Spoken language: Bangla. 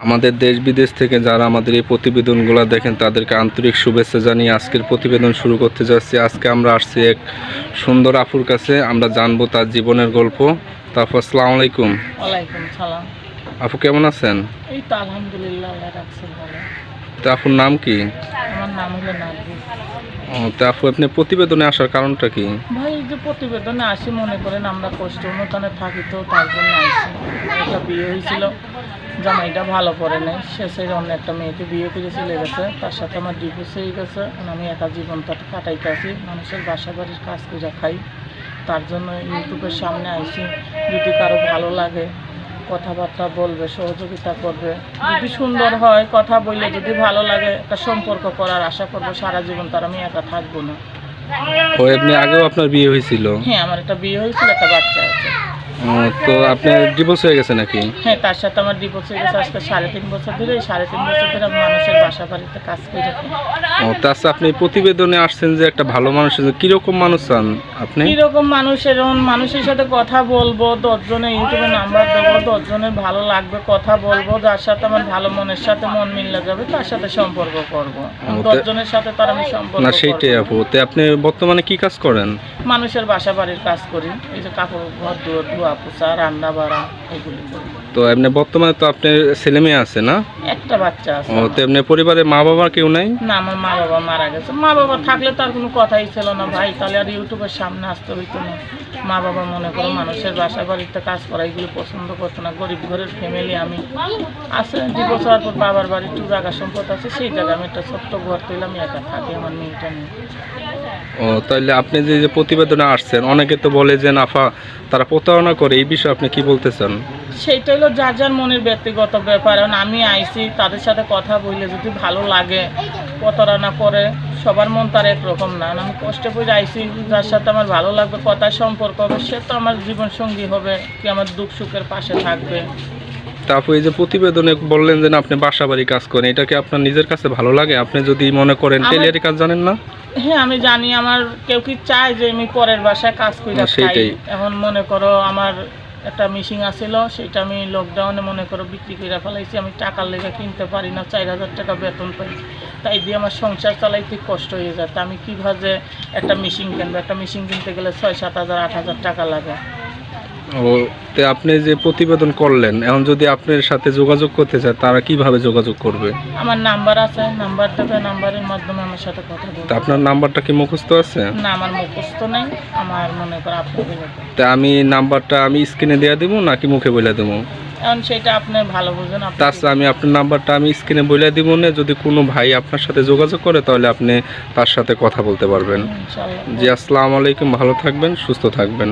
আমাদের দেশ বিদেশ থেকে যারা আমাদের এই প্রতিবেদনগুলো দেখেন তাদেরকে আন্তরিক শুভেচ্ছা জানিয়ে আজকের প্রতিবেদন শুরু করতে যাচ্ছি। আজকে আমরা আসছি এক সুন্দর আপুর কাছে আমরা জানব তার জীবনের গল্প। তারপর আসসালামু আলাইকুম। আপু কেমন আছেন? তো আপুর নাম কি? তা আপু আপনি প্রতিবেদনে আসার কারণটা কি? যে প্রতিবেদনে আসি, মনে করেন আমরা কষ্ট অনুদানে থাকি তো তার জন্য আসি। একটা বিয়ে হয়েছিল, জামাইটা ভালো করে নেই শেষে অন্য একটা মেয়েকে বিয়ে করে চলে গেছে। তার সাথে আমার ডিভোর্স হয়ে গেছে। আমি একা জীবনটা কাটাইতে আছি মানুষের বাসা বাড়ির কাজ করে খাই। তার জন্য ইউটিউবের সামনে আইসি যদি কারও ভালো লাগে, কথাবার্তা বলবে, সহযোগিতা করবে। যদি সুন্দর হয়, কথা বললে যদি ভালো লাগে, একটা সম্পর্ক করার আশা করব সারা জীবন তার আমি একা থাকব না। ও এমনি আগেও আপনার বিয়ে হয়েছিল? হ্যাঁ আমার একটা বিয়ে হয়েছিল একটা বাচ্চা আছে। তো আপনার ডিভোর্স হয়ে গেছে নাকি? হ্যাঁ তার সাথে আমার ডিভোর্স হয়ে গেছে আজকে সাড়ে তিন বছর ধরে। এই সাড়ে তিন বছর ধরে আমি মানুষের বাসা বাড়িতে কাজ করে। ও তার আপনি প্রতিবেদনে আসছেন যে একটা ভালো মানুষ কীরকম মানুষ চান? আপনি? কীরকম মানুষের মানুষের সাথে কথা বলব দশজনের ইউটিউবে নাম্বার দেবো দশজনের ভালো লাগবে কথা বলব যার সাথে আমার ভালো মনের সাথে মন মিললে যাবে তার সাথে সম্পর্ক করব। দশজনের সাথে তার আমি সম্পর্ক না সেইটাই আপু। তে আপনি বর্তমানে কি কাজ করেন? মানুষের বাসা বাড়ির কাজ করি এই যে কাপড় ঘর ধোয়া ধোয়া পোছা রান্না বাড়া এগুলি করি। তো এমনি বর্তমানে তো আপনার ছেলে মেয়ে আছে না? একটা বাচ্চা আছে। ও তো এমনি পরিবারে মা বাবা কেউ নাই? না আমার মা বাবা মারা গেছে। মা বাবা থাকলে তার কোনো কথাই ছিল না ভাই। তাহলে আর ইউটিউবের সামনে আসতে হইতো না। মা বাবা মনে করো মানুষের বাসা বাড়িতে কাজ করা এগুলো পছন্দ করতো না। গরিব ঘরের ফ্যামিলি আমি। আছে দু বছর পর বাবার বাড়ি একটু জায়গা সম্পদ আছে সেই জায়গায় আমি একটা ছোট্ট ঘর তৈরি আমি একা থাকি আমার মেয়েটা নিয়ে। ও তাহলে আপনি যে যে প্রতিবেদনে আসছেন অনেকে তো বলে যে নাফা তারা প্রতারণা করে। এই বিষয়ে আপনি কি বলতে চান? সেইটা হলো যার যার মনের ব্যক্তিগত ব্যাপার। এখন আমি আইছি তাদের সাথে কথা বললে যদি ভালো লাগে প্রতারণা করে সবার মন তার একরকম না। আমি কষ্টে করে আইছি যার সাথে আমার ভালো লাগবে কথার সম্পর্ক হবে সে তো আমার জীবন সঙ্গী হবে কি আমার দুঃখ সুখের পাশে থাকবে। তারপর এই যে প্রতিবেদনে বললেন যে আপনি বাসা বাড়ি কাজ করেন এটা কি আপনার নিজের কাছে ভালো লাগে? আপনি যদি মনে করেন টেলিয়ারি কাজ জানেন না? হ্যাঁ আমি জানি আমার কেউ কি চায় যে আমি পরের বাসায় কাজ করি। এখন মনে করো আমার একটা মেশিন আসিল সেটা আমি লকডাউনে মনে করো বিক্রি করে ফেলাইছি, আমি টাকার লেগে কিনতে পারি না, চার হাজার টাকা বেতন পাই। তাই দিয়ে আমার সংসার চালাইতে কষ্ট হয়ে যায়। তা আমি কীভাবে একটা মেশিন কিনবো? একটা মেশিন কিনতে গেলে ছয়, সাত হাজার, আট হাজার টাকা লাগে। ও তে আপনি যে প্রতিবেদন করলেন এখন যদি আপনার সাথে যোগাযোগ করতে চায় তারা কীভাবে যোগাযোগ করবে? আমার নাম্বার আছে নাম্বার দেবে নাম্বারের মাধ্যমে আমার সাথে কথা তা বলবে আপনার নাম্বারটা কি মুখস্থ আছে? না আমার মুখস্থ নেই। আমার মনে করো আপনি বলে দেন। তা আমি নাম্বারটা আমি স্ক্রিনে দেওয়া দেবো নাকি মুখে বলে দেবো? এখন সেটা আপনি ভালো বুঝেন আপনি তাছাড়া আমি আপনার নাম্বারটা আমি স্ক্রিনে বলে দিব না যদি কোনো ভাই আপনার সাথে যোগাযোগ করে তাহলে আপনি তার সাথে কথা বলতে পারবেন। ইনশাল্লাহ। জি আসসালামু আলাইকুম ভালো থাকবেন সুস্থ থাকবেন।